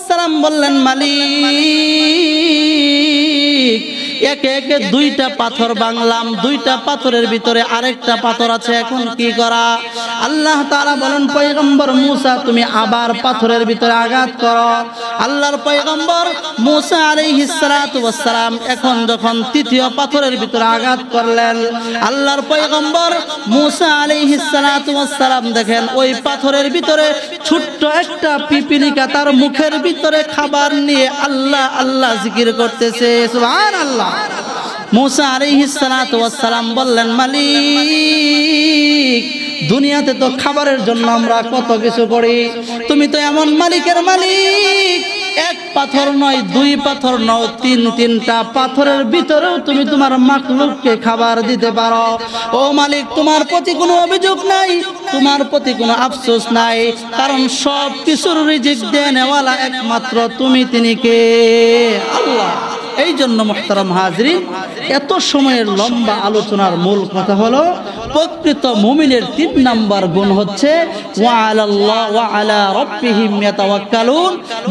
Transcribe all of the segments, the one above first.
সালাম বললেন মালিক একে একে দুইটা পাথর বাংলাম দুইটা পাথরের ভিতরে আরেকটা পাথর আছে এখন কি করা? আল্লাহ তাআলা বলেন পয়গম্বর মুসা তুমি আবার পাথরের ভিতরে আঘাত করো। আল্লাহর পয়গম্বর মুসা আলাইহিস সালাতু ওয়াস এখন যখন তৃতীয় পাথরের ভিতরে আঘাত করলেন আল্লাহর পয়গম্বর মুসা আলাইহিস সালাতু ওয়াস সালাম দেখেন ওই পাথরের ভিতরে ছোট্ট একটা পিপিলিকা তার মুখের ভিতরে খাবার নিয়ে আল্লাহ আল্লাহ জিকির করতেছে। সুবহানাল্লাহ। মুসা আলাইহিস সালাতু বললেন, মালিক, দুনিয়াতে তো খাবারের জন্য আমরা কত কিছু করি। তুমি তো এমন মালিকের মালিক। এক পাথর নয়, দুই পাথর নয় তিন তিনটা পাথরের ভিতরেও তুমি তোমার মাকলুককে খাবার দিতে পারো। ও মালিক, তোমার প্রতি কোনো অভিযোগ নাই, তোমার প্রতি কোনো আফসোস নাই, কারণ সব কিছুর রিজিক দেনেওয়ালা একমাত্র তুমি, তিনি কে? আল্লাহ। এই জন্য মোহতারাম হাজরিন, এত সময়ের লম্বা আলোচনার মূল কথা হলো, প্রকৃত মুমিনের তিন নাম্বার গুণ হচ্ছে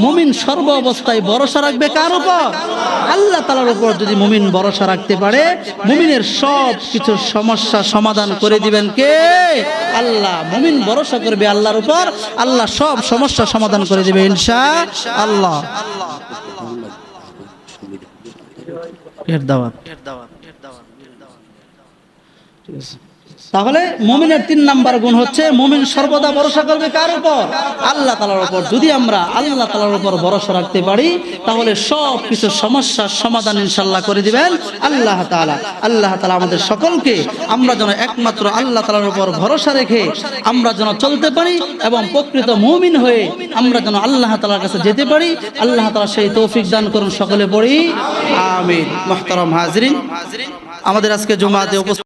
মুমিন সর্ব অবস্থায় ভরসা রাখবে কার উপর? আল্লাহ তালার উপর যদি মুমিন ভরসা রাখতে পারে, মুমিনের সব কিছুর সমস্যা সমাধান করে দিবেন কে? আল্লাহ। মুমিন ভরসা করবে আল্লাহর উপর, আল্লাহ সব সমস্যা সমাধান করে দিবে ইনশাআল্লাহ এর দাওয়াত। তাহলে মুমিনের তিন নাম্বার গুণ হচ্ছে মুমিন সর্বদা ভরসা করবে কার উপর? আল্লাহ তালার উপর। যদি আমরা আল্লাহ তালার উপর ভরসা রাখতে পারি, তাহলে সব কিছু সমস্যার সমাধান ইনশাল্লাহ করে দিবেন আল্লাহ তালা আল্লাহ তালা আমাদের সকলকে আমরা যেন একমাত্র আল্লাহ তালার উপর ভরসা রেখে আমরা যেন চলতে পারি এবং প্রকৃত মুমিন হয়ে আমরা যেন আল্লাহ তালার কাছে যেতে পারি, আল্লাহ তালা সেই তৌফিক দান করুন সকলে পড়ি। আমিন। মোহতারাম হাজরিন, আমাদের আজকে জুমাতে উপস্থিত